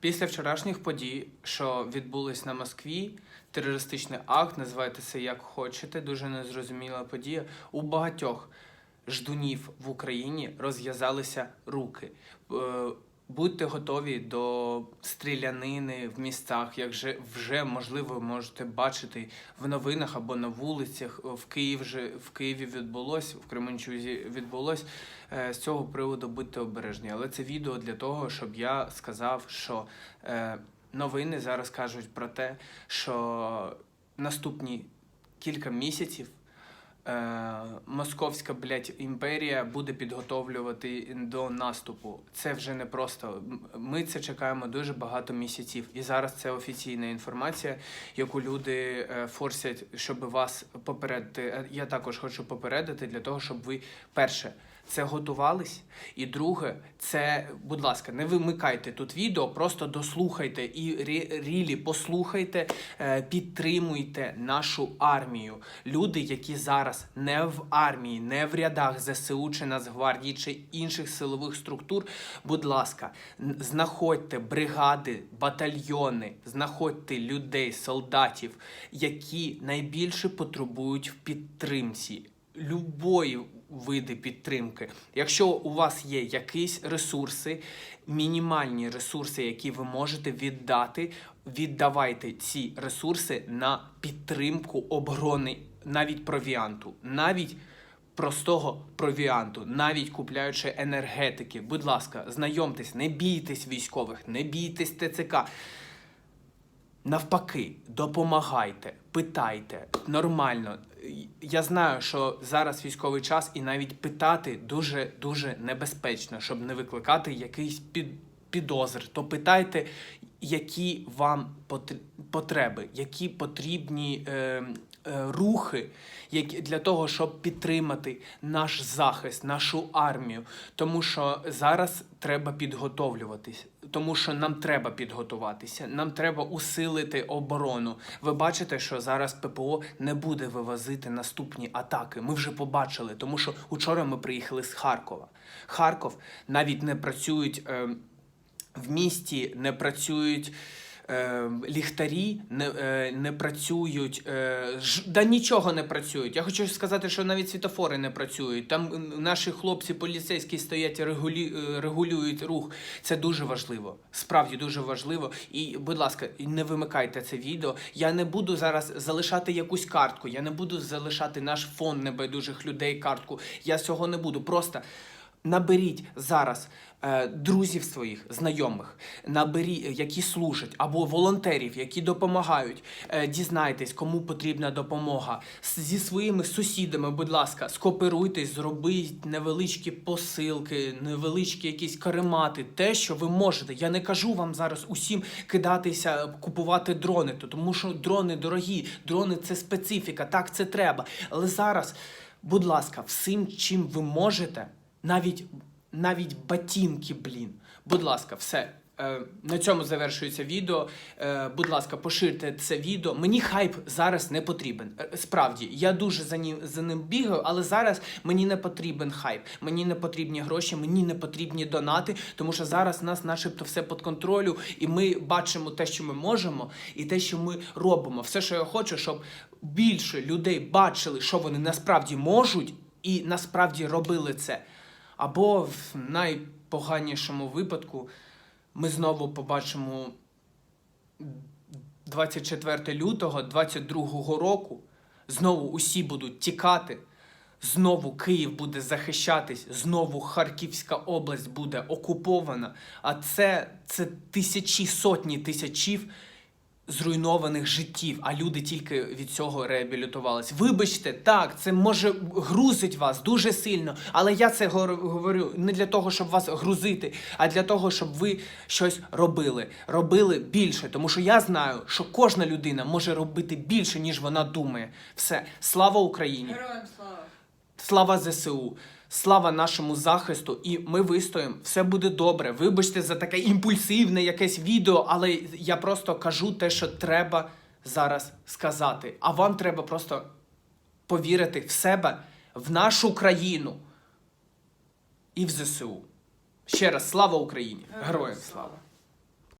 Після вчорашніх подій, що відбулись на Москві, терористичний акт, називайте це як хочете, дуже незрозуміла подія. У багатьох ждунів в Україні розв'язалися руки. Будьте готові до стрілянини в містах, як же вже можливо можете бачити в новинах або на вулицях. В Києві вже в Києві відбулось, в Кременчузі відбулось. Е, З цього приводу будьте обережні. Але це відео для того, щоб я сказав, що е, новини зараз кажуть про те, що наступні кілька місяців. Е, Московська блядь, імперія буде підготовлювати до наступу. Це вже не просто. Ми це чекаємо дуже багато місяців. І зараз це офіційна інформація, яку люди е, форсять, щоб вас попередити. Е, Я також хочу попередити для того, щоб ви перше. Це готувались, і друге, це, будь ласка, не вимикайте тут відео, просто дослухайте і рі- рілі послухайте, е, підтримуйте нашу армію. Люди, які зараз не в армії, не в рядах ЗСУ чи Нацгвардії чи інших силових структур. Будь ласка, знаходьте бригади, батальйони, знаходьте людей, солдатів, які найбільше потребують в підтримці любої види підтримки. Якщо у вас є якісь ресурси, мінімальні ресурси, які ви можете віддати, віддавайте ці ресурси на підтримку оборони навіть провіанту, навіть простого провіанту, навіть купляючи енергетики. Будь ласка, знайомтесь, не бійтесь військових, не бійтесь ТЦК. Навпаки, допомагайте, питайте нормально. Я знаю, що зараз військовий час, і навіть питати дуже дуже небезпечно, щоб не викликати якийсь під, підозр. То питайте, які вам потр- потреби, які потрібні е, е, рухи які, для того, щоб підтримати наш захист, нашу армію. Тому що зараз треба підготовлюватись, тому що нам треба підготуватися, нам треба усилити оборону. Ви бачите, що зараз ППО не буде вивозити наступні атаки. Ми вже побачили, тому що учора ми приїхали з Харкова. Харков навіть не працюють. Е, в місті не працюють е, ліхтарі, не, е, не працюють, е, ж, да нічого не працюють. Я хочу сказати, що навіть світофори не працюють. Там наші хлопці поліцейські стоять регулі, е, регулюють рух. Це дуже важливо. Справді дуже важливо. І, будь ласка, не вимикайте це відео. Я не буду зараз залишати якусь картку. Я не буду залишати наш фонд небайдужих людей картку. Я цього не буду. Просто. Наберіть зараз е, друзів своїх, знайомих, наберіть, які служать, або волонтерів, які допомагають. Е, дізнайтесь, кому потрібна допомога. С- Зі своїми сусідами, будь ласка, скооперуйтесь, зробіть невеличкі посилки, невеличкі якісь каремати, те, що ви можете. Я не кажу вам зараз усім кидатися, купувати дрони, тому що дрони дорогі, дрони це специфіка, так це треба. Але зараз, будь ласка, всім, чим ви можете навіть, навіть ботинки, блін. Будь ласка, все. Е, на цьому завершується відео. Е, будь ласка, поширте це відео. Мені хайп зараз не потрібен. Е, Справді, я дуже за ним, за ним бігаю, але зараз мені не потрібен хайп. Мені не потрібні гроші, мені не потрібні донати, тому що зараз нас начебто все під контролю, і ми бачимо те, що ми можемо, і те, що ми робимо. Все, що я хочу, щоб більше людей бачили, що вони насправді можуть, і насправді робили це. Або в найпоганішому випадку ми знову побачимо 24 лютого 22 року. Знову усі будуть тікати. Знову Київ буде захищатись, знову Харківська область буде окупована. А це, це тисячі, сотні тисячів зруйнованих життів, а люди тільки від цього реабілітувались. Вибачте, так, це може грузить вас дуже сильно, але я це говорю не для того, щоб вас грузити, а для того, щоб ви щось робили. Робили більше, тому що я знаю, що кожна людина може робити більше, ніж вона думає. Все, слава Україні! Героям слава! Слава ЗСУ, слава нашому захисту, і ми вистоїмо. Все буде добре. Вибачте за таке імпульсивне якесь відео, але я просто кажу те, що треба зараз сказати. А вам треба просто повірити в себе, в нашу країну і в ЗСУ. Ще раз, слава Україні! Героям слава!